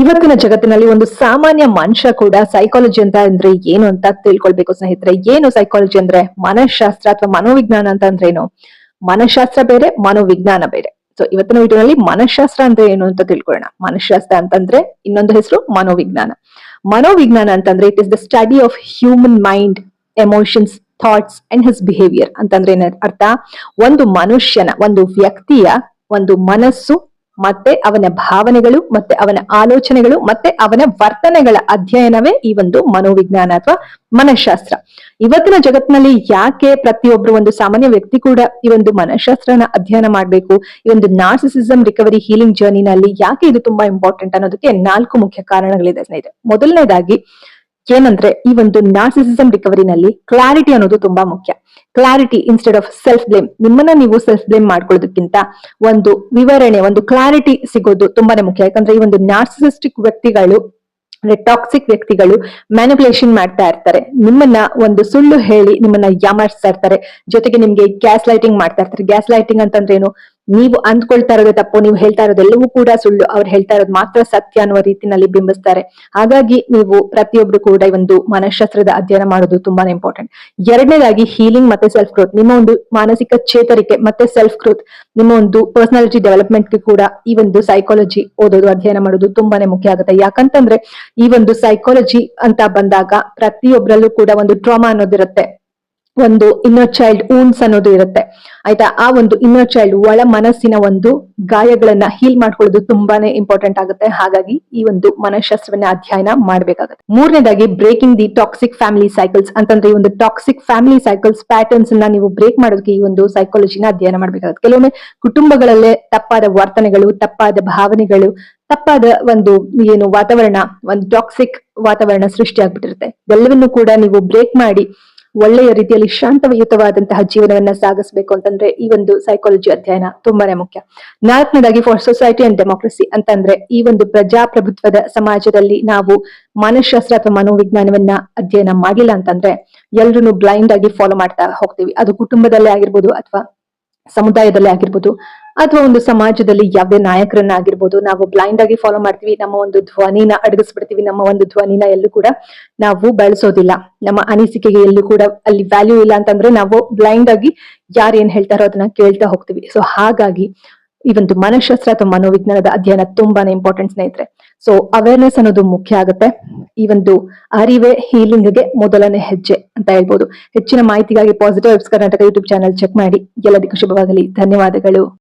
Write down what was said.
ಇವತ್ತಿನ ಜಗತ್ತಿನಲ್ಲಿ ಒಂದು ಸಾಮಾನ್ಯ ಮನುಷ್ಯ ಕೂಡ ಸೈಕಾಲಜಿ ಅಂತ ಅಂದ್ರೆ ಏನು ಅಂತ ತಿಳ್ಕೊಳ್ಬೇಕು ಸ್ನೇಹಿತರೆ. ಏನು ಸೈಕಾಲಜಿ ಅಂದ್ರೆ? ಮನಃಶಾಸ್ತ್ರ ಅಥವಾ ಮನೋವಿಜ್ಞಾನ ಅಂತ ಅಂದ್ರೆ ಏನು? ಮನಃಶಾಸ್ತ್ರ ಬೇರೆ, ಮನೋವಿಜ್ಞಾನ ಬೇರೆ. ಸೊ ಇವತ್ತಿನ ವಿಡಿಯೋನಲ್ಲಿ ಮನಃಶಾಸ್ತ್ರ ಅಂದ್ರೆ ಏನು ಅಂತ ತಿಳ್ಕೊಳ್ಳೋಣ. ಮನಃಶಾಸ್ತ್ರ ಅಂತಂದ್ರೆ ಇನ್ನೊಂದು ಹೆಸರು ಮನೋವಿಜ್ಞಾನ. ಮನೋವಿಜ್ಞಾನ ಅಂತಂದ್ರೆ it is the study of human mind emotions thoughts and his behaviour ಅಂತಂದ್ರೆ ಏನ ಅರ್ಥ? ಒಂದು ಮನುಷ್ಯನ, ಒಂದು ವ್ಯಕ್ತಿಯ ಒಂದು ಮನಸ್ಸು ಮತ್ತೆ ಅವನ ಭಾವನೆಗಳು, ಮತ್ತೆ ಅವನ ಆಲೋಚನೆಗಳು, ಮತ್ತೆ ಅವನ ವರ್ತನೆಗಳ ಅಧ್ಯಯನವೇ ಈ ಒಂದು ಮನೋವಿಜ್ಞಾನ ಅಥವಾ ಮನಃಶಾಸ್ತ್ರ. ಇವತ್ತಿನ ಜಗತ್ತಿನಲ್ಲಿ ಯಾಕೆ ಪ್ರತಿಯೊಬ್ರು ಒಂದು ಸಾಮಾನ್ಯ ವ್ಯಕ್ತಿ ಕೂಡ ಈ ಒಂದು ಮನಃಶಾಸ್ತ್ರನ ಅಧ್ಯಯನ ಮಾಡಬೇಕು, ಈ ಒಂದು ನಾರ್ಸಿಸಿಸಂ ರಿಕವರಿ ಹೀಲಿಂಗ್ ಜರ್ನಿನಲ್ಲಿ ಯಾಕೆ ಇದು ತುಂಬಾ ಇಂಪಾರ್ಟೆಂಟ್ ಅನ್ನೋದಕ್ಕೆ ನಾಲ್ಕು ಮುಖ್ಯ ಕಾರಣಗಳಿದೆ ಸ್ನೇಹಿತರೆ. ಮೊದಲನೇದಾಗಿ ಏನಂದ್ರೆ ಈ ಒಂದು ನಾರ್ಸಿಸಿಸಂ ರಿಕವರಿನಲ್ಲಿ ಕ್ಲಾರಿಟಿ ಅನ್ನೋದು ತುಂಬಾ ಮುಖ್ಯ. Clarity instead of self blame ನಿಮ್ಮನ್ನ ನೀವು ಸೆಲ್ಫ್ ಬ್ಲೇಮ್ ಮಾಡ್ಕೊಳ್ಳೋದಕ್ಕಿಂತ ಒಂದು ವಿವರಣೆ, ಒಂದು ಕ್ಲಾರಿಟಿ ಸಿಗೋದು ತುಂಬಾನೇ ಮುಖ್ಯ. ಯಾಕಂದ್ರೆ ಈ ಒಂದು ನಾರ್ಸಿಸಿಸ್ಟಿಕ್ ವ್ಯಕ್ತಿಗಳು ಟಾಕ್ಸಿಕ್ ವ್ಯಕ್ತಿಗಳು ಮ್ಯಾನಿಪುಲೇಷನ್ ಮಾಡ್ತಾ ಇರ್ತಾರೆ. ನಿಮ್ಮನ್ನ ಒಂದು ಸುಳ್ಳು ಹೇಳಿ ನಿಮ್ಮನ್ನ ಯಾಮಾರಿಸ್ತಾ ಇರ್ತಾರೆ. ಜೊತೆಗೆ ನಿಮ್ಗೆ ಗ್ಯಾಸ್ ಲೈಟಿಂಗ್ ಮಾಡ್ತಾ ಇರ್ತಾರೆ. ಗ್ಯಾಸ್ ಲೈಟಿಂಗ್ ಅಂತಂದ್ರೆ ಏನು? ನೀವು ಅಂದ್ಕೊಳ್ತಾ ಇರೋದೇ ತಪ್ಪು, ನೀವು ಹೇಳ್ತಾ ಇರೋದೆಲ್ಲವೂ ಕೂಡ ಸುಳ್ಳು. ಅವ್ರು ಹೇಳ್ತಾ ಇರೋದು ಮಾತ್ರ ಸತ್ಯ ಅನ್ನುವ ರೀತಿನಲ್ಲಿ ಬಿಂಬಿಸ್ತಾರೆ. ಹಾಗಾಗಿ ನೀವು ಪ್ರತಿಯೊಬ್ರು ಕೂಡ ಈ ಒಂದು ಮನಃಶಾಸ್ತ್ರದ ಅಧ್ಯಯನ ಮಾಡೋದು ತುಂಬಾನೇ ಇಂಪಾರ್ಟೆಂಟ್ ಎರಡನೇದಾಗಿ ಹೀಲಿಂಗ್ ಮತ್ತೆ ಸೆಲ್ಫ್ ಗ್ರೋತ್ ನಿಮ್ಮ ಒಂದು ಮಾನಸಿಕ ಚೇತರಿಕೆ ಮತ್ತೆ ಸೆಲ್ಫ್ ಗ್ರೋತ್ ನಿಮ್ಮ ಒಂದು ಪರ್ಸನಾಲಿಟಿ ಡೆವಲಪ್ಮೆಂಟ್ಗೆ ಕೂಡ ಈ ಒಂದು ಸೈಕಾಲಜಿ ಓದೋದು, ಅಧ್ಯಯನ ಮಾಡೋದು ತುಂಬಾನೇ ಮುಖ್ಯ ಆಗುತ್ತೆ. ಯಾಕಂತಂದ್ರೆ ಈ ಒಂದು ಸೈಕಾಲಜಿ ಅಂತ ಬಂದಾಗ ಪ್ರತಿಯೊಬ್ಬರಲ್ಲೂ ಕೂಡ ಒಂದು ಟ್ರಾಮಾ ಅನ್ನೋದಿರುತ್ತೆ. ಒಂದು ಇನ್ನರ್ ಚೈಲ್ಡ್ ಊನ್ಸ್ ಅನ್ನೋದು ಇರುತ್ತೆ. ಆಯ್ತಾ? ಆ ಒಂದು ಇನ್ನರ್ ಚೈಲ್ಡ್ ಒಳ ಮನಸ್ಸಿನ ಒಂದು ಗಾಯಗಳನ್ನ ಹೀಲ್ ಮಾಡ್ಕೊಳ್ಳೋದು ತುಂಬಾನೇ ಇಂಪಾರ್ಟೆಂಟ್ ಆಗುತ್ತೆ. ಹಾಗಾಗಿ ಈ ಒಂದು ಮನಃಶಾಸ್ತ್ರವನ್ನ ಅಧ್ಯಯನ ಮಾಡ್ಬೇಕಾಗುತ್ತೆ. ಮೂರನೇದಾಗಿ breaking the toxic family cycles ಅಂತಂದ್ರೆ ಈ ಒಂದು ಟಾಕ್ಸಿಕ್ ಫ್ಯಾಮಿಲಿ ಸೈಕಲ್ಸ್ ಪ್ಯಾಟರ್ನ್ಸ್ ಅನ್ನ ನೀವು ಬ್ರೇಕ್ ಮಾಡೋದಕ್ಕೆ ಈ ಒಂದು ಸೈಕಾಲಜಿನ ಅಧ್ಯಯನ ಮಾಡಬೇಕಾಗುತ್ತೆ. ಕೆಲವೊಮ್ಮೆ ಕುಟುಂಬಗಳಲ್ಲೇ ತಪ್ಪಾದ ವರ್ತನೆಗಳು, ತಪ್ಪಾದ ಭಾವನೆಗಳು, ತಪ್ಪಾದ ಒಂದು ಏನು ವಾತಾವರಣ, ಒಂದು ಟಾಕ್ಸಿಕ್ ವಾತಾವರಣ ಸೃಷ್ಟಿ ಆಗ್ಬಿಟ್ಟಿರುತ್ತೆ ಎಲ್ಲವನ್ನೂ ಕೂಡ ನೀವು ಬ್ರೇಕ್ ಮಾಡಿ ಒಳ್ಳೆಯ ರೀತಿಯಲ್ಲಿ ಶಾಂತಯುತವಾದಂತಹ ಜೀವನವನ್ನ ಸಾಗಿಸಬೇಕು ಅಂತಂದ್ರೆ ಈ ಒಂದು ಸೈಕಾಲಜಿ ಅಧ್ಯಯನ ತುಂಬಾನೇ ಮುಖ್ಯ. ನಾಲ್ಕನೇದಾಗಿ ಫಾರ್ ಸೊಸೈಟಿ ಅಂಡ್ ಡೆಮೋಕ್ರಸಿ ಅಂತಂದ್ರೆ ಈ ಒಂದು ಪ್ರಜಾಪ್ರಭುತ್ವದ ಸಮಾಜದಲ್ಲಿ ನಾವು ಮನಃಶಾಸ್ತ್ರ ಅಥವಾ ಮನೋವಿಜ್ಞಾನವನ್ನ ಅಧ್ಯಯನ ಮಾಡಿಲ್ಲ ಅಂತಂದ್ರೆ ಎಲ್ರು ಬ್ಲೈಂಡ್ ಆಗಿ ಫಾಲೋ ಮಾಡ್ತಾ ಹೋಗ್ತೀವಿ. ಅದು ಕುಟುಂಬದಲ್ಲೇ ಆಗಿರ್ಬೋದು ಅಥವಾ ಸಮುದಾಯದಲ್ಲೇ ಆಗಿರ್ಬೋದು. ಅಥವಾ ಒಂದು ಸಮಾಜದಲ್ಲಿ ಯಾವುದೇ ನಾಯಕರನ್ನ ಆಗಿರ್ಬೋದು ನಾವು ಬ್ಲೈಂಡ್ ಆಗಿ ಫಾಲೋ ಮಾಡ್ತೀವಿ, ನಮ್ಮ ಒಂದು ಧ್ವನಿನ ಅಡಗಿಸ್ಬಿಡ್ತೀವಿ, ನಮ್ಮ ಒಂದು ಧ್ವನಿನ ಎಲ್ಲೂ ಕೂಡ ನಾವು ಬಳಸೋದಿಲ್ಲ. ನಮ್ಮ ಅನಿಸಿಕೆಗೆ ಎಲ್ಲೂ ಕೂಡ ಅಲ್ಲಿ ವ್ಯಾಲ್ಯೂ ಇಲ್ಲ ಅಂತಂದ್ರೆ ನಾವು ಬ್ಲೈಂಡ್ ಆಗಿ ಯಾರು ಏನ್ ಹೇಳ್ತಾರೋ ಅದನ್ನ ಕೇಳ್ತಾ ಹೋಗ್ತೀವಿ. ಸೊ ಹಾಗಾಗಿ ಈ ಒಂದು ಮನಃಶಾಸ್ತ್ರ ಅಥವಾ ಮನೋವಿಜ್ಞಾನದ ಅಧ್ಯಯನ ತುಂಬಾನೇ ಇಂಪಾರ್ಟೆಂಟ್ ಸ್ನೇಹಿತರೆ. ಸೊ ಅವೇರ್ನೆಸ್ ಅನ್ನೋದು ಮುಖ್ಯ ಆಗುತ್ತೆ. ಈ ಒಂದು ಅರಿವೆ ಹೀಲಿಂಗ್ಗೆ ಮೊದಲನೇ ಹೆಜ್ಜೆ ಅಂತ ಹೇಳ್ಬೋದು. ಹೆಚ್ಚಿನ ಮಾಹಿತಿಗಾಗಿ positive webs Karnataka YouTube channel check ಮಾಡಿ. ಎಲ್ಲದಕ್ಕೂ ಶುಭವಾಗಲಿ. ಧನ್ಯವಾದಗಳು.